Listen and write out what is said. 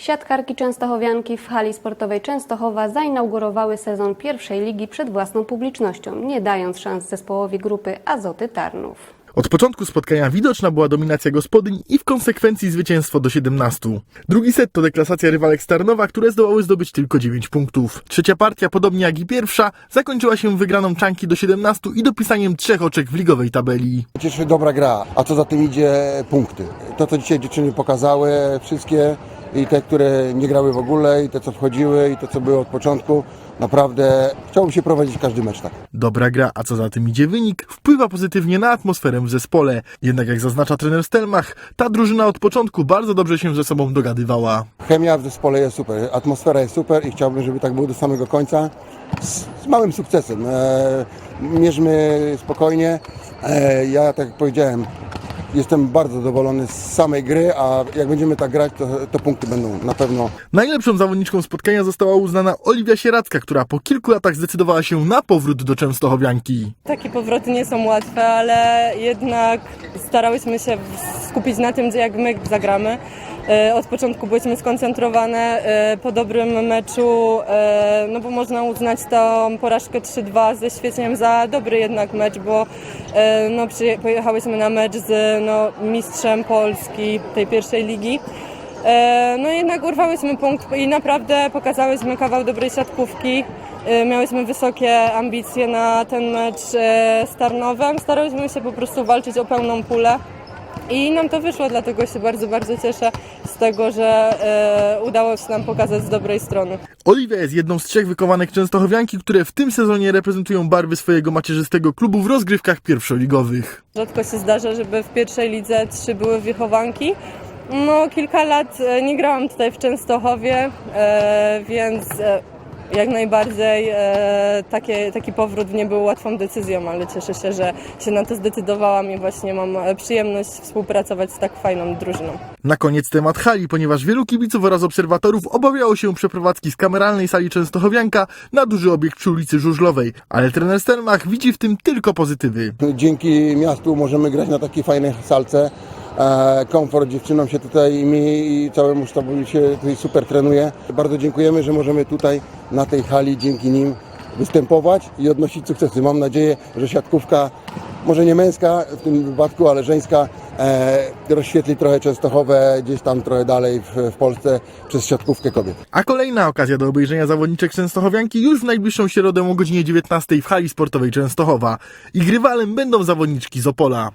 Siatkarki Częstochowianki w hali sportowej Częstochowa zainaugurowały sezon pierwszej ligi przed własną publicznością, nie dając szans zespołowi grupy Azoty Tarnów. Od początku spotkania widoczna była dominacja gospodyń i w konsekwencji zwycięstwo do 17. Drugi set to deklasacja rywalek z Tarnowa, które zdołały zdobyć tylko 9 punktów. Trzecia partia, podobnie jak i pierwsza, zakończyła się wygraną Czanki do 17 i dopisaniem trzech oczek w ligowej tabeli. Cieszy dobra gra, a co za tym idzie punkty. To, co dzisiaj dziewczyny pokazały, wszystkie i te, które nie grały w ogóle, i te, co wchodziły, i te, co były od początku, naprawdę chciałbym się prowadzić każdy mecz tak. Dobra gra, a co za tym idzie wynik, wpływa pozytywnie na atmosferę w zespole. Jednak jak zaznacza trener Stelmach, ta drużyna od początku bardzo dobrze się ze sobą dogadywała. Chemia w zespole jest super, atmosfera jest super i chciałbym, żeby tak było do samego końca. Z, z małym sukcesem. E, mierzmy spokojnie. E, ja, tak jak powiedziałem, jestem bardzo zadowolony z samej gry, a jak będziemy tak grać, to, to punkty będą na pewno Najlepszą zawodniczką spotkania została uznana Oliwia Sieracka, która po kilku latach zdecydowała się na powrót do Częstochowianki. Takie powroty nie są łatwe, ale jednak starałyśmy się skupić na tym, jak my zagramy. E, Od początku byliśmy skoncentrowane e, po dobrym meczu, e, no bo można uznać tą porażkę 3-2 ze świeceniem za dobry jednak mecz, bo no, pojechałyśmy na mecz z no, mistrzem Polski tej pierwszej ligi. No jednak urwałyśmy punkt i naprawdę pokazałyśmy kawał dobrej siatkówki. Miałyśmy wysokie ambicje na ten mecz z Tarnowem. Starałyśmy się po prostu walczyć o pełną pulę. I nam to wyszło, dlatego się bardzo, bardzo cieszę z tego, że e, udało się nam pokazać z dobrej strony. Oliwia jest jedną z trzech wykowanek Częstochowianki, które w tym sezonie reprezentują barwy swojego macierzystego klubu w rozgrywkach pierwszoligowych. Rzadko się zdarza, żeby w pierwszej lidze trzy były wychowanki. No, kilka lat e, nie grałam tutaj w Częstochowie, e, więc e, jak najbardziej e, takie, taki powrót nie był łatwą decyzją, ale cieszę się, że się na to zdecydowałam i właśnie mam e, przyjemność współpracować z tak fajną drużyną. Na koniec temat hali, ponieważ wielu kibiców oraz obserwatorów obawiało się przeprowadzki z kameralnej sali Częstochowianka na duży obiekt przy ulicy Żużlowej, ale trener Stelmach widzi w tym tylko pozytywy. Dzięki miastu możemy grać na takiej fajnej salce. E, Komfort dziewczynom się tutaj i mi i całemu sztabowi się tutaj super trenuje. Bardzo dziękujemy, że możemy tutaj na tej hali dzięki nim występować i odnosić sukcesy. Mam nadzieję, że siatkówka, może nie męska w tym wypadku, ale żeńska, e, rozświetli trochę Częstochowę gdzieś tam trochę dalej w, w Polsce przez siatkówkę kobiet. A kolejna okazja do obejrzenia zawodniczek Częstochowianki już w najbliższą środę o godzinie 19 w hali sportowej Częstochowa. Ich rywalem będą zawodniczki z Opola.